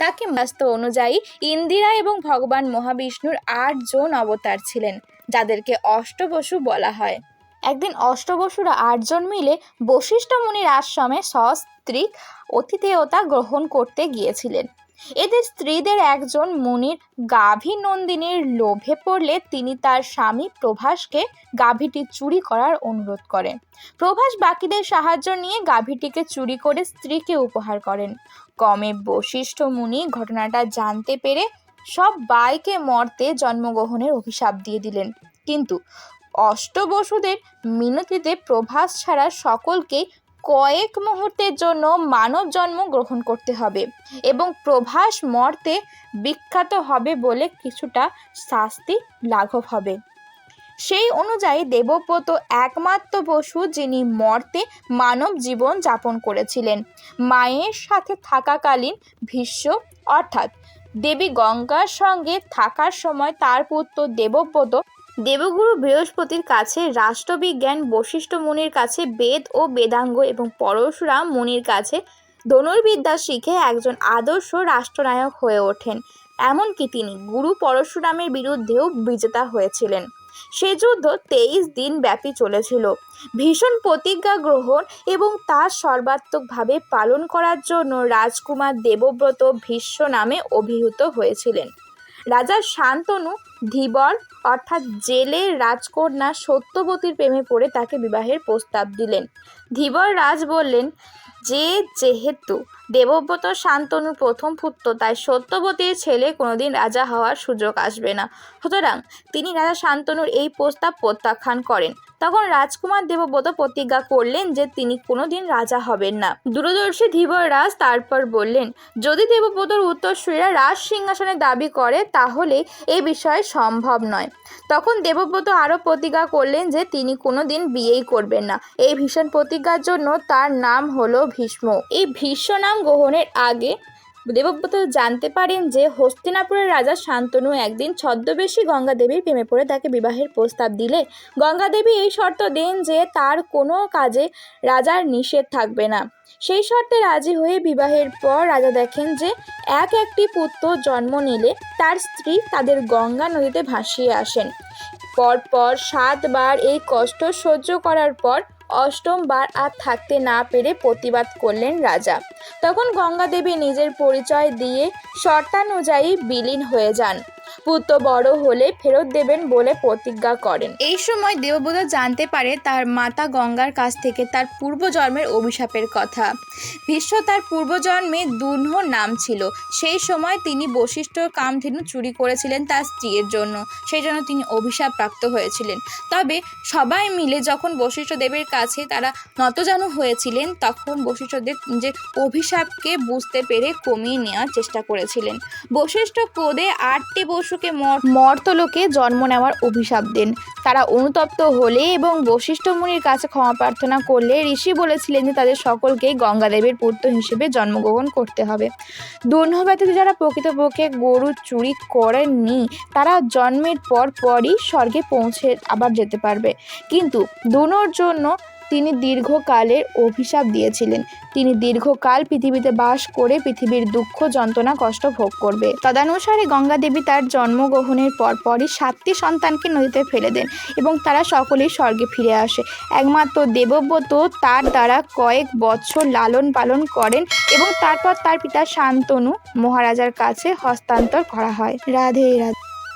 তাকে মাস্ত অনুযায়ী ইন্দিরা এবং ভগবান মহাবিষ্ণুর আটজন অবতার ছিলেন, যাদেরকে অষ্টবসু বলা হয়। একদিন অষ্টবসুরা আটজন মিলে বশিষ্ঠ মুনির আশ্রমে সস্ত্রীক অতিথেয়তা গ্রহণ করতে গিয়েছিলেন। এদের স্ত্রীদের একজন মুনির গাভী নন্দিনীর লোভে পড়লে তিনি তার স্বামী প্রভাসকে গাভীটি চুরি করার অনুরোধ করেন। প্রভাস বাকিদের সাহায্য নিয়ে গাভীটিকে চুরি করে স্ত্রীকে উপহার করেন। কমে বশিষ্ঠ মুনি ঘটনাটা জানতে পেরে সব বাইকে মর্তে জন্মগ্রহণের অভিশাপ দিয়ে দিলেন। কিন্তু অষ্টবসুদের মিনতিতে প্রভাস ছাড়া সকলকেই কয়েক মুহূর্তের জন্য মানব জন্ম গ্রহণ করতে হবে এবং প্রভাস মর্তে বিখ্যাত হবে বলে কিছুটা শাস্তি লাঘব হবে। সেই অনুযায়ী দেবব্রত একমাত্র বসু যিনি মর্তে মানব জীবন যাপন করেছিলেন। মায়ের সাথে থাকাকালীন ভীষ্ম, অর্থাৎ দেবী গঙ্গার সঙ্গে থাকার সময় তার পুত্র দেবব্রত দেবগুরু বৃহস্পতির কাছে রাষ্ট্রবিজ্ঞান বশিষ্ঠ মুনির কাছে বেদ ও বেদাঙ্গ এবং পরশুরাম মুনির কাছে ধনুর্বিদ্যা শিখে একজন আদর্শ রাষ্ট্রনায়ক হয়ে ওঠেন। এমনকি তিনি গুরু পরশুরামের বিরুদ্ধেও বিজেতা হয়েছিলেন। সে যুদ্ধ তেইশ দিন ব্যাপী চলেছিল। ভীষণ প্রতিজ্ঞা গ্রহণ এবং তা সর্বাত্মকভাবে পালন করার জন্য রাজকুমার দেবব্রত ভীষ্ম নামে অভিহিত হয়েছিলেন। রাজা শান্তনু ধীবর, অর্থাৎ জেলে রাজকন্যা সত্যবতীর প্রেমে পড়ে তাকে বিবাহের প্রস্তাব দিলেন। ধীবর রাজ বললেন, যে যেহেতু দেবব্রত শান্তনুর প্রথম পুত্র, তাই সত্যবতীর ছেলে কোনোদিন রাজা হওয়ার সুযোগ আসবে না। সুতরাং তিনি রাজা শান্তনুর এই প্রস্তাব প্রত্যাখ্যান করেন। তখন রাজকুমার দেবব্রত প্রতিজ্ঞা করলেন যে তিনি কোনোদিন রাজা হবেন না। দূরদর্শী ধীবর রাজ তারপর বললেন, যদি দেবব্রতর উত্তরসূরীরা রাজ সিংহাসনে দাবি করে, তাহলে এ বিষয়ে সম্ভব নয়। তখন দেবব্রত আরও প্রতিজ্ঞা করলেন যে তিনি কোনোদিন বিয়েই করবেন না। এই ভীষণ প্রতিজ্ঞার জন্য তার নাম হলো ভীষ্ম। এই ভীষ্ম নাম গ্রহণের আগে দেবব্রত জানতে পারেন যে হস্তিনাপুরের রাজা শান্তনু একদিন ছদ্মবেশী গঙ্গাদেবীর প্রেমে পড়ে তাকে বিবাহের প্রস্তাব দিলে। গঙ্গাদেবী এই শর্ত দেন যে তার কোনো কাজে রাজার নিষেধ থাকবে না। সেই শর্তে রাজি হয়ে বিবাহের পর রাজা দেখেন যে এক একটি পুত্র জন্ম নিলে তার স্ত্রী তাদের গঙ্গা নদীতে ভাসিয়ে আসেন। পরপর সাতবার এই কষ্ট সহ্য করার পর অষ্টমবার আর থাকতে না পেরে প্রতিবাদ করলেন রাজা। তখন গঙ্গাদেবী নিজের পরিচয় দিয়ে শর্তানুযায়ী বিলীন হয়ে যান। পুত্র বড় হলে ফেরত দেবেন বলে প্রতিজ্ঞা করেন। এই সময় দেবব্রত জানতে পারে তার মাতা গঙ্গার কাছ থেকে তার পূর্বজন্মের অভিশাপের কথা। ভীষ্ম তার পূর্বজন্মে দুনহ নাম ছিল। সেই সময় তিনি বশিষ্ঠর কামধেনু চুরি করেছিলেন তার স্ত্রীর জন্য। সেই জন্য তিনি অভিশাপ প্রাপ্ত হয়েছিলেন। তবে সবাই মিলে যখন বশিষ্ঠ দেবের কাছে তারা নতজানু হয়েছিলেন, তখন বশিষ্ঠদেব যে অভিশাপকে বুঝতে পেরে কমিয়ে নেওয়ার চেষ্টা করেছিলেন। বশিষ্ঠ ক্রোধে আটটি মর- মর্তলোকে জন্ম নেওয়ার অভিশাপ দেন। তারা অনুতপ্ত হলে এবং বশিষ্ঠ মুনির কাছে ক্ষমা প্রার্থনা করলে ঋষি বলেছিলেন যে তাদের সকলকেই গঙ্গাদেবের পুত্র হিসেবে জন্মগ্রহণ করতে হবে। দুর্ন ব্যতীত যারা প্রকৃতপক্ষে গরু চুরি করেননি, তারা জন্মের পর পরই স্বর্গে পৌঁছে আবার যেতে পারবে। কিন্তু দুনোর জন্য তিনি দীর্ঘকালের অভিশাপ দিয়েছিলেন। তিনি দীর্ঘকাল পৃথিবীতে বাস করে পৃথিবীর দুঃখ, যন্ত্রণা, কষ্ট ভোগ করবে। তদানুসারে গঙ্গা দেবী তার জন্মগ্রহণের পরপরই সাতটি সন্তানকে নদীতে ফেলে দেন এবং তারা সকলেই স্বর্গে ফিরে আসে। একমাত্র দেবব্রত তার দ্বারা কয়েক বছর লালন পালন করেন এবং তারপর তার পিতা শান্তনু মহারাজার কাছে হস্তান্তর করা হয়। রাধে রাধে।